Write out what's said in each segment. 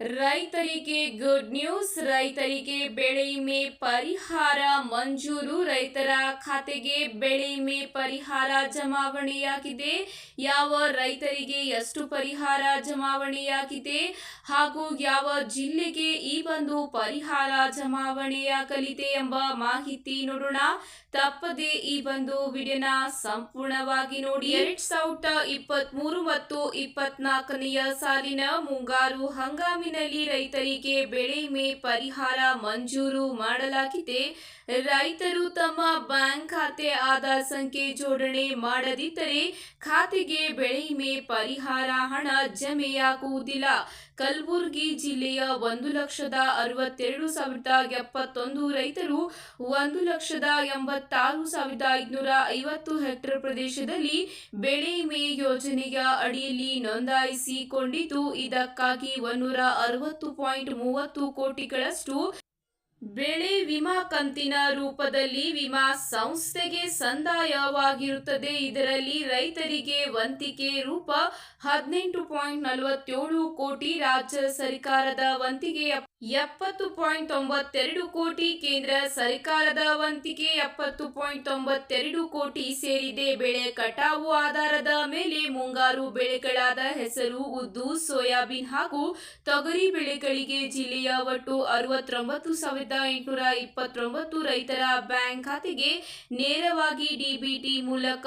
ರೈತರಿಗೆ good news ರೈತರಿಗೆ ಬೆಳೆ ವಿಮೆ ಪರಿಹಾರ, ಮಂಜೂರು, ರೈತರ ಖಾತೆಗೆ ಬೆಳೆ ವಿಮೆ ಪರಿಹಾರ ಜಮಾವಣೆಯಾಗಿದೆ. ಯಾವ ರೈತರಿಗೆ ಎಷ್ಟು ಪರಿಹಾರ ಜಮಾವಣೆಯಾಗಿದೆ ಹಾಗೂ ಯಾವ ಜಿಲ್ಲೆಗೆ ಈ ಒಂದು ಪರಿಹಾರ ಜಮಾವಣೆಯಾಗಲಿದೆ ಎಂಬ ಮಾಹಿತಿ ನೋಡೋಣ. ತಪ್ಪದೆ ಈ ಒಂದು ವಿಡಿಯೋನ ಸಂಪೂರ್ಣವಾಗಿ ನೋಡಿ. ಎರಡ್ ಸಾವಿರದ ಇಪ್ಪತ್ತ್ ಮೂರು ಮತ್ತು ಇಪ್ಪತ್ನಾಲ್ಕನೆಯ ಸಾಲಿನ ಮುಂಗಾರು ಹಂಗಾಮಿನಲ್ಲಿ ರೈತರಿಗೆ ಬೆಳೆ ವಿಮೆ ಪರಿಹಾರ ಮಂಜೂರು ಮಾಡಲಾಗಿದೆ. ರೈತರು ತಮ್ಮ ಬ್ಯಾಂಕ್ ಖಾತೆ ಆಧಾರ್ ಸಂಖ್ಯೆ ಜೋಡಣೆ ಮಾಡದಿದ್ದರೆ ಖಾತೆಗೆ ಬೆಳೆ ವಿಮೆ ಪರಿಹಾರ ಹಣ ಜಮೆಯಾಗುವುದಿಲ್ಲ. ಕಲಬುರಗಿ ಜಿಲ್ಲೆಯ ಒಂದು ಲಕ್ಷದ ಅರವತ್ತೆರಡು ಸಾವಿರದ ಎಪ್ಪತ್ತೊಂದು ರೈತರು ಒಂದು ಲಕ್ಷದ ಎಂಬತ್ತಾರು ಸಾವಿರದ ಐದುನೂರ ಐವತ್ತು ಹೆಕ್ಟೇರ್ ಪ್ರದೇಶದಲ್ಲಿ ಬೆಳೆ ವಿಮೆ ಯೋಜನೆಯ ಅಡಿಯಲ್ಲಿ ನೋಂದಾಯಿಸಿಕೊಂಡಿದ್ದು, ಇದಕ್ಕಾಗಿ ಒಂದೂರ ಅರವತ್ತು ಪಾಯಿಂಟ್ ಮೂವತ್ತು ಕೋಟಿಗಳಷ್ಟು ಬೆಳೆ ವಿಮಾ ಕಂತಿನ ರೂಪದಲ್ಲಿ ವಿಮಾ ಸಂಸ್ಥೆಗೆ ಸಂದಾಯವಾಗಿರುತ್ತದೆ. ಇದರಲ್ಲಿ ರೈತರಿಗೆ ವಂತಿಕೆ ರೂಪ ಹದಿನೆಂಟು ಪಾಯಿಂಟ್ ನಲವತ್ತೇಳು ಕೋಟಿ ರಾಜ್ಯ ಸರ್ಕಾರದ ವಂತಿಗೆ ಎಪ್- ಎಪ್ಪತ್ತು ಪಾಯಿಂಟ್ ತೊಂಬತ್ತೆರಡು ಕೋಟಿ ಕೇಂದ್ರ ಸರ್ಕಾರದ ವಂತಿಗೆ ಎಪ್ಪತ್ತು ಪಾಯಿಂಟ್ ತೊಂಬತ್ತೆರಡು ಕೋಟಿ ಸೇರಿದೆ. ಬೆಳೆ ಕಟಾವು ಆಧಾರದ ಮೇಲೆ ಮುಂಗಾರು ಬೆಳೆಗಳಾದ ಹೆಸರು, ಉದ್ದು, ಸೋಯಾಬೀನ್ ಹಾಗೂ ತೊಗರಿ ಬೆಳೆಗಳಿಗೆ ಜಿಲ್ಲೆಯ ಒಟ್ಟು ಅರವತ್ತೊಂಬತ್ತು ಸಾವಿರದ ಎಂಟುನೂರ ಇಪ್ಪತ್ತೊಂಬತ್ತು ರೈತರ ಬ್ಯಾಂಕ್ ಖಾತೆಗೆ ನೇರವಾಗಿ ಡಿಬಿಟಿ ಮೂಲಕ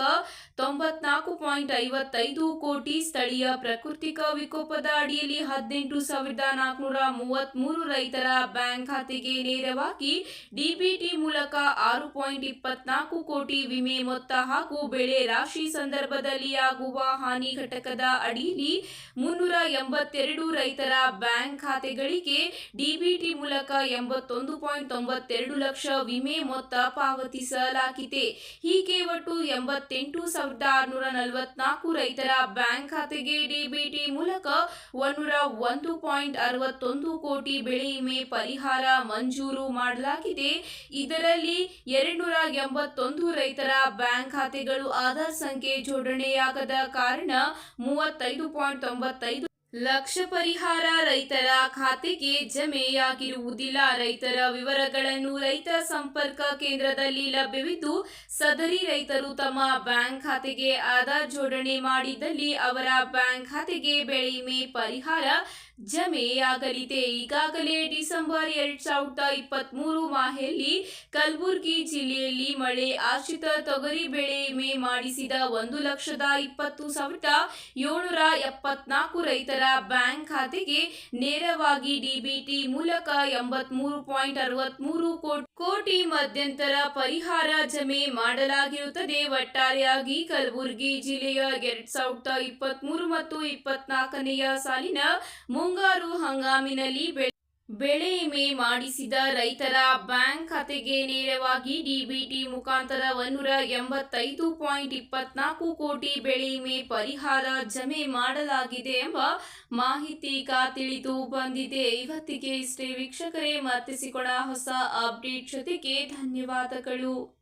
ತೊಂಬತ್ನಾಲ್ಕು ಪಾಯಿಂಟ್ ಐವತ್ತೈದು ಕೋಟಿ ಸ್ಥಳೀಯ ಪ್ರಾಕೃತಿಕ ವಿಕೋಪದ ಅಡಿಯಲ್ಲಿ ಹದಿನೆಂಟು ಸಾವಿರದ ನಾಲ್ಕುನೂರ ಮೂವತ್ಮೂರು ರೈತರ ಬ್ಯಾಂಕ್ ಖಾತೆಗೆ ನೇರವಾಗಿ ಡಿಬಿಟಿ ಮೂಲಕ ಆರು ಪಾಯಿಂಟ್ ಇಪ್ಪತ್ನಾಲ್ಕು ಕೋಟಿ ವಿಮೆ ಮೊತ್ತ ಹಾಗೂ ಬೆಳೆ ರಾಶಿ ಸಂದರ್ಭದಲ್ಲಿ ಆಗುವ ಹಾನಿ ಘಟಕದ ಅಡಿಯಲ್ಲಿ ಮುನ್ನೂರ ಎಂಬತ್ತೆರಡು ರೈತರ ಬ್ಯಾಂಕ್ ಖಾತೆಗಳಿಗೆ ಡಿಬಿಟಿ ಮೂಲಕ ಎಂಬತ್ತೊಂದು ಪಾಯಿಂಟ್ ತೊಂಬತ್ತೆರಡು ಲಕ್ಷ ವಿಮೆ ಮೊತ್ತ ಪಾವತಿಸಲಾಗಿದೆ. ಹೀಗೆ ಒಟ್ಟು ಎಂಬತ್ತೆಂಟು ಸಾವಿರದ ಆರುನೂರ ನಲವತ್ನಾಲ್ಕು ರೈತರ ಬ್ಯಾಂಕ್ ಖಾತೆಗೆ ಡಿಬಿಟಿ ಮೂಲಕ ಒಂದೂರ ಒಂದು ಪಾಯಿಂಟ್ ಅರವತ್ತೊಂದು ಕೋಟಿ ಬೆಳೆ ವಿಮೆ ಪರಿಹಾರ ಮಂಜೂರು ಮಾಡಲಾಗಿದೆ. ಇದರಲ್ಲಿ ಎರಡ್ನೂರ ಎಂಬತ್ತೊಂದು ರೈತರ ಬ್ಯಾಂಕ್ ಖಾತೆಗಳು ಆಧಾರ್ ಸಂಖ್ಯೆ ಜೋಡಣೆಯಾಗದ ಕಾರಣ ಮೂವತ್ತೈದು ಪಾಯಿಂಟ್ ತೊಂಬತ್ತೈದು ಲಕ್ಷ ಪರಿಹಾರ ರೈತರ ಖಾತೆಗೆ ಜಮೆಯಾಗಿರುವುದಿಲ್ಲ. ರೈತರ ವಿವರಗಳನ್ನು ರೈತ ಸಂಪರ್ಕ ಕೇಂದ್ರದಲ್ಲಿ ಲಭ್ಯವಿದ್ದು, ಸದರಿ ರೈತರು ತಮ್ಮ ಬ್ಯಾಂಕ್ ಖಾತೆಗೆ ಆಧಾರ್ ಜೋಡಣೆ ಮಾಡಿದಲ್ಲಿ ಅವರ ಬ್ಯಾಂಕ್ ಖಾತೆಗೆ ಬೆಳೆ ವಿಮೆ ಪರಿಹಾರ ಜಮೆಯಾಗಲಿದೆ ಈಗಾಗಲೇ ಡಿಸೆಂಬರ್ ಎರಡ್ ಸಾವಿರದ ಇಪ್ಪತ್ತ್ ಮೂರು ಮಾಹೆಯಲ್ಲಿ ಕಲಬುರಗಿ ಜಿಲ್ಲೆಯಲ್ಲಿ ಮಳೆ, ಆಶ್ರಿತ ತೊಗರಿ ಬೆಳೆ ವಿಮೆ ಮಾಡಿಸಿದ ಒಂದು ಲಕ್ಷದ ಇಪ್ಪತ್ತು ಸಾವಿರದ ಏಳ್ನೂರ ಎಪ್ಪತ್ನಾಲ್ಕು ರೈತರ ಬ್ಯಾಂಕ್ ಖಾತೆಗೆ ನೇರವಾಗಿ ಡಿಬಿಟಿ ಮೂಲಕ ಎಂಬತ್ಮೂರು ಪಾಯಿಂಟ್ ಅರವತ್ಮೂರು ಕೋಟಿ ಮಧ್ಯಂತರ ಪರಿಹಾರ ಜಮೆ ಮಾಡಲಾಗಿರುತ್ತದೆ. ಒಟ್ಟಾರೆಯಾಗಿ ಕಲಬುರಗಿ ಜಿಲ್ಲೆಯ ಎರಡ್ ಸಾವಿರದ ಇಪ್ಪತ್ತ್ ಮೂರು ಮತ್ತು ಇಪ್ಪತ್ನಾಲ್ಕನೆಯ ಸಾಲಿನ ಮುಂಗಾರು ಹಂಗಾಮಿನಲ್ಲಿ ಬೆಳೆ ವಿಮೆ ಮಾಡಿಸಿದ ರೈತರ ಬ್ಯಾಂಕ್ ಖಾತೆಗೆ ನೇರವಾಗಿ ಡಿಬಿಟಿ ಮುಖಾಂತರ ಒಂದೂರ ಎಂಬತ್ತೈದು ಪಾಯಿಂಟ್ ಇಪ್ಪತ್ನಾಲ್ಕು ಕೋಟಿ ಬೆಳೆ ವಿಮೆ ಪರಿಹಾರ ಜಮೆ ಮಾಡಲಾಗಿದೆ ಎಂಬ ಮಾಹಿತಿ ತಿಳಿದು ಬಂದಿದೆ. ಇವತ್ತಿಗೆ ಇಷ್ಟೇ. ವೀಕ್ಷಕರೇ ಮತ್ತೆ ಹೊಸ ಅಪ್ಡೇಟ್ ಜೊತೆಗೆ ಧನ್ಯವಾದಗಳು.